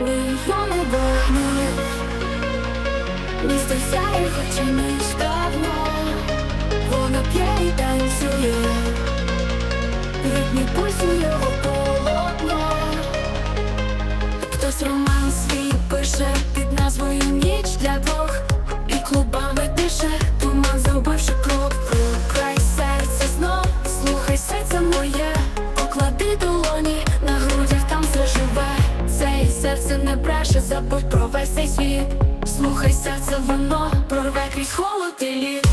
мільйони вогнів Місто сяє, хоча ніч давно Воно п'є і танцює ритмі пульсу його полотно Хтось пише під назвою Ніч для двох І клубами дише, туман зробивши крок забудь про весь цей світ. Слухай серце, воно прорве крізь холод і лід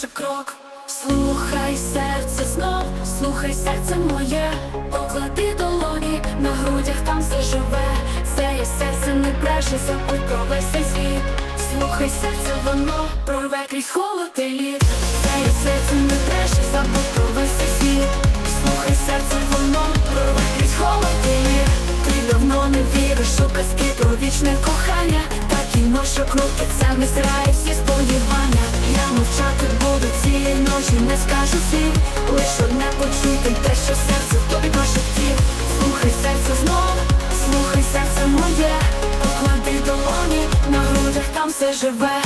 туман крок. Слухай серце знов, слухай серце моє. Поклади долоні на грудях, там все живе. Це є серце не бреше, забудь про весь світ. Слухай серце, воно прорве крізь холод і лід. Це є серце не бреше, забудь про весь світ. Слухай серце, воно прорве крізь холод і лід. Ти давно не віриш у казки про вічне кохання. Та кіно, що крутиться, не зрає все живе.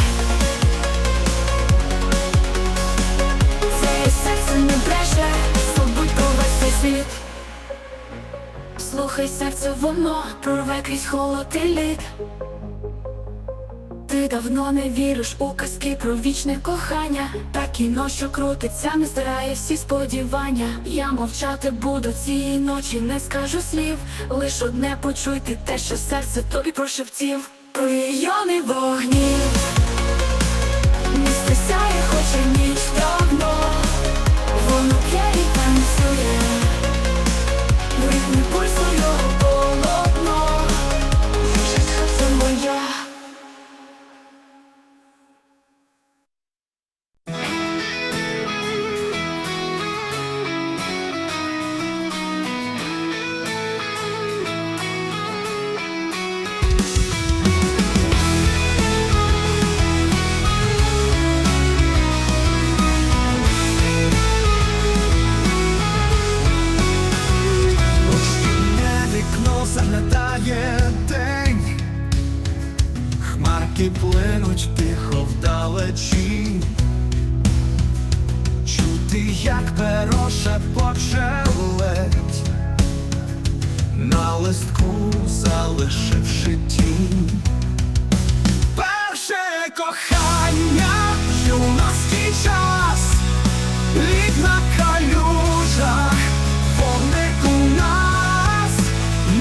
Це серце не бреше, про весь цей світ. Слухай серце, воно прорве крізь холод і лід. Ти давно не віриш у казки про вічне кохання. Та кіно, що крутиться, не старає всі сподівання. Я мовчати буду цієї ночі, не скажу слів. Лиш одне почуйте те, що серце тобі прошептів Про мільйони вогнів Місто сяє, хоче ніч юності час, лід на калюжах, вогник у нас.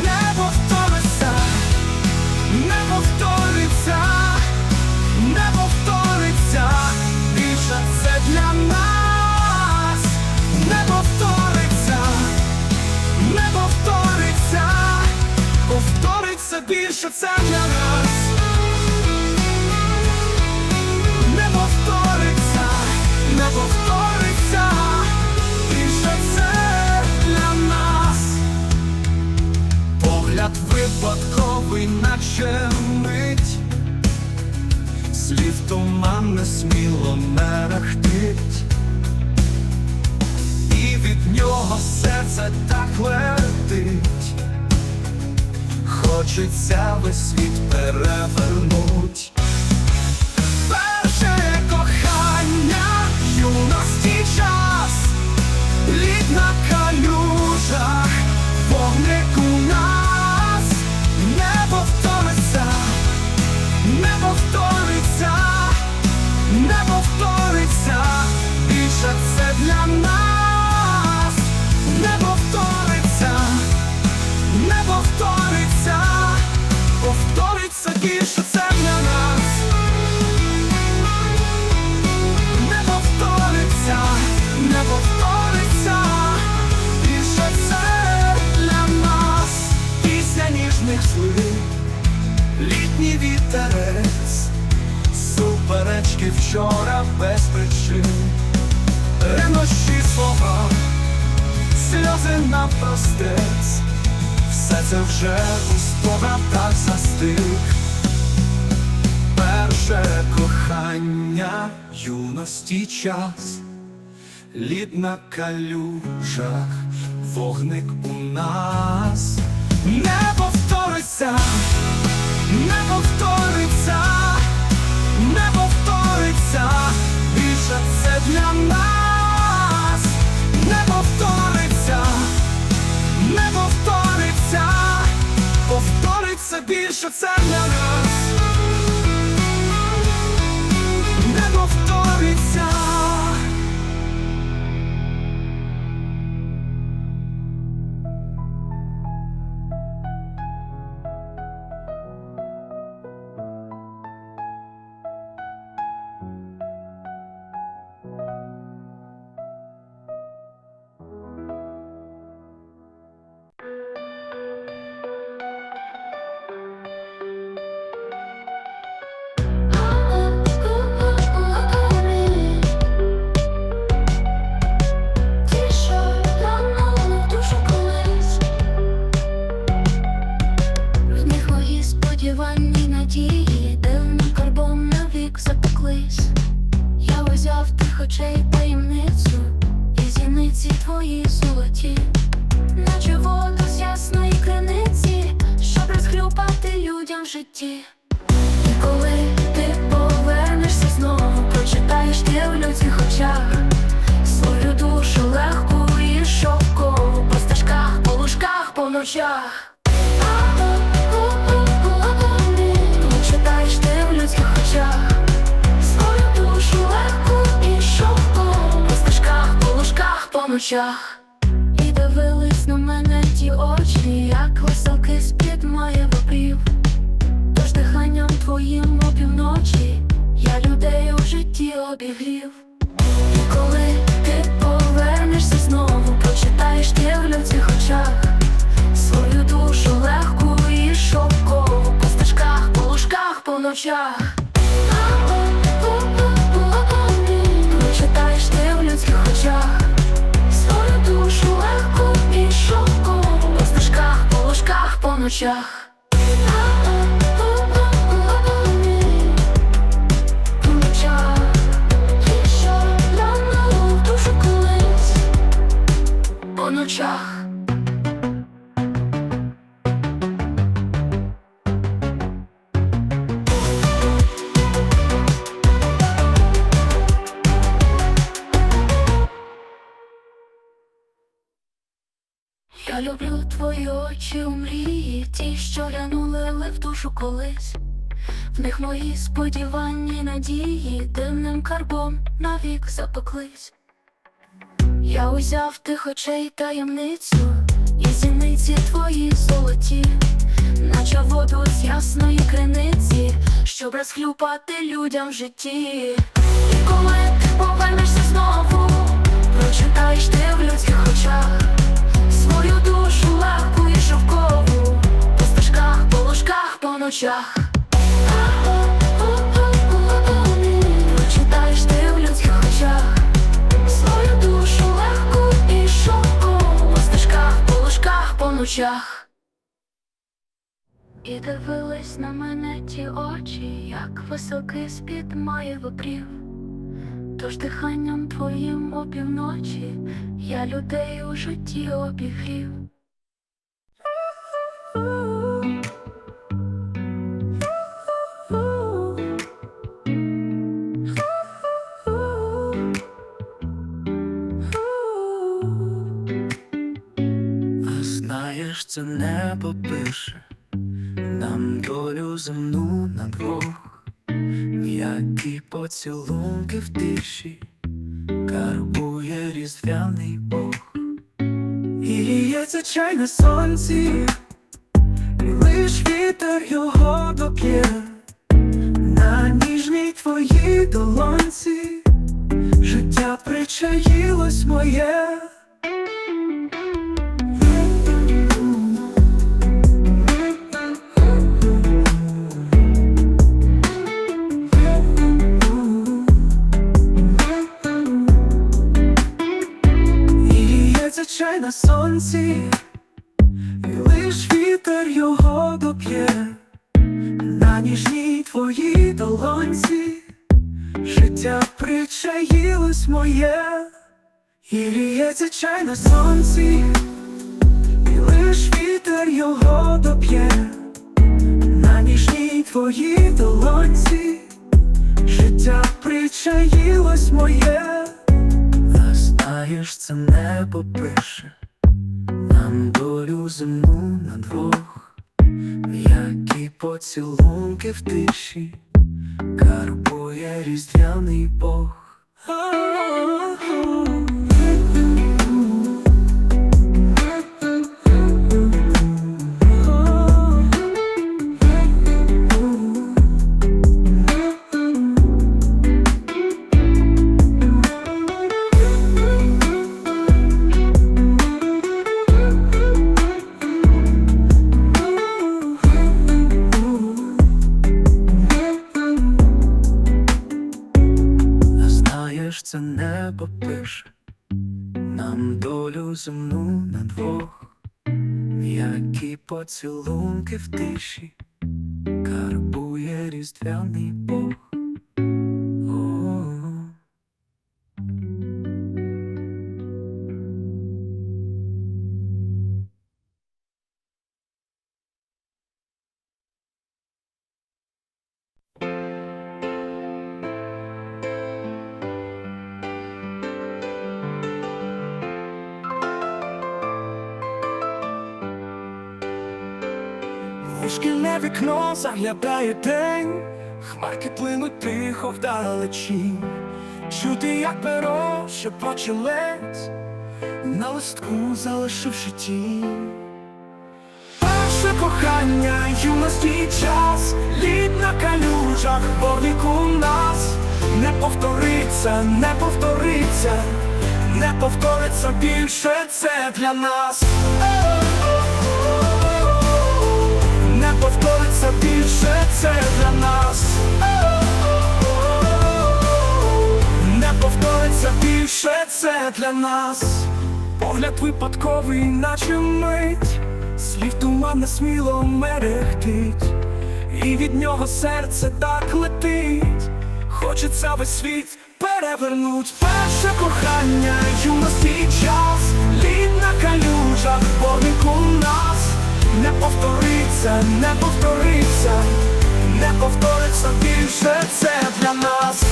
Не повториться, не повториться, не повториться, більше це для нас, не повториться, не повториться, повториться більше це для нас. Світ перевернуть. Вчора без причин, ренощі слова, сльози навпростець, все це вже у спогадах застиг. Перше кохання, юності час, лід на калюжах, вогник у нас. Не повториться, не повториться, не повториться, більше це для нас, не повториться, не повториться, повториться більше це для нас. І твої золоті, наче воду з ясної криниці, щоб розхлюпати людям в житті. І коли ти повернешся знову, прочитаєш ти в людських очах свою душу легку і шовкову по стежках, по лужках, по ночах. Ночах. І дивились на мене ті очі, як веселки з-під моє вопрів. Тож диханням твоїм опівночі я людей у житті обігрів. І коли ти повернешся знову, прочитаєш ти в людських очах свою душу легку і шовкову по стежках, по лужках, по ночах. Лужках, Люблю твої очі у мрії, ті, що глянули в душу колись. В них мої сподівання надії дивним карбом навік запеклись. Я узяв тих очей таємницю, і зіниці твої золоті, наче воду з ясної криниці, щоб розхлюпати людям в житті. І коли ти повернешся знову, прочитаєш ти в людських очах свою душу легку і шовкову по стежках, по ложках, по ночах. Прочитаєш ти в людських очах свою душу легку і шовкову по стежках, по ложках, по ночах. І дивились на мене ті очі, як високи з-під має випрів. Тож диханням твоїм опівночі я людей у житті обігрів. А це небо пише нам долю земну на двох, які поцілунки в тиші, карбує різдвяний Бог. І ліється чай на сонці, і лиш вітер його доп'є на ніжній твоїй долонці, життя причаїлось моє. На сонці, і лиш вітер його доп'є. На ніжній твоїй долонці, життя причаїлось моє, і ліється чай на сонці, і лиш вітер його доп'є. На ніжній твоїй долонці, життя причаїлось моє. Знаєш, це небо пише нам долю земну на двох, м'які поцілунки в тиші, карбує різдвяний Бог. Нам долю земну на двох, м'які поцілунки в тиші, карбує різдвяний Бог. Шкільне вікно заглядає день, хмарки плинуть тихо вдалечі, чути, як перо шепоче ледь, на листку залишивши тінь. Перше кохання, юності час, лід на калюжах, вогник у нас. Не повториться, не повториться, не повториться більше це для нас. Повториться більше це для нас. Не повториться більше це для нас. Погляд випадковий, наче мить, слів туман сміло мерехтить, і від нього серце так летить, хочеться весь світ перевернуть. Перше кохання, юності час, лід на калюжах, вогник у нас не повториться, не повториться, не повториться більше це для нас.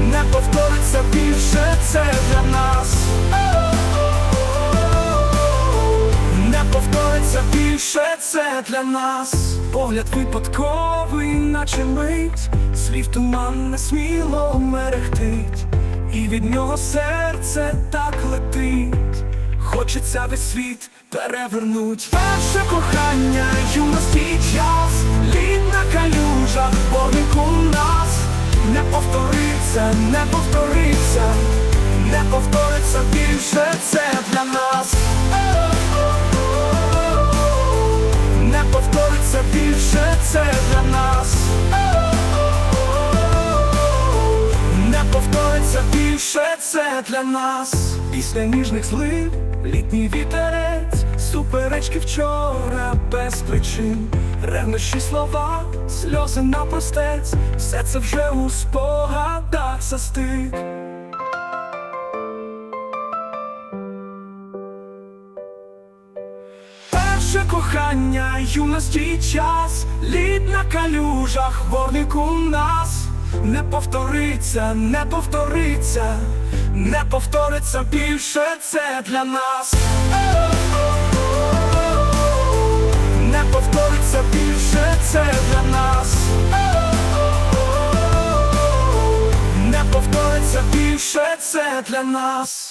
Не повториться більше це для нас. Не повториться більше це для нас. Погляд випадковий, наче мить, слів туман не сміло мерехтить, і від нього серце так летить. Хочеться весь світ перевернуть. Перше кохання, юності час Лід на калюжах, вогник у нас Не повториться, не повториться Не повториться більше це для нас. Не повториться більше це це для нас. Після ніжних злив літній вітерець, суперечки вчора без причин, ревнощі слова, сльози на простець, все це вже у спогадах застиг. Перше кохання, юності і час, лід на калюжах, вогник у нас. Не повториться, не повториться, не повториться більше це для нас. Не повториться більше це для нас. Не повториться більше це для нас.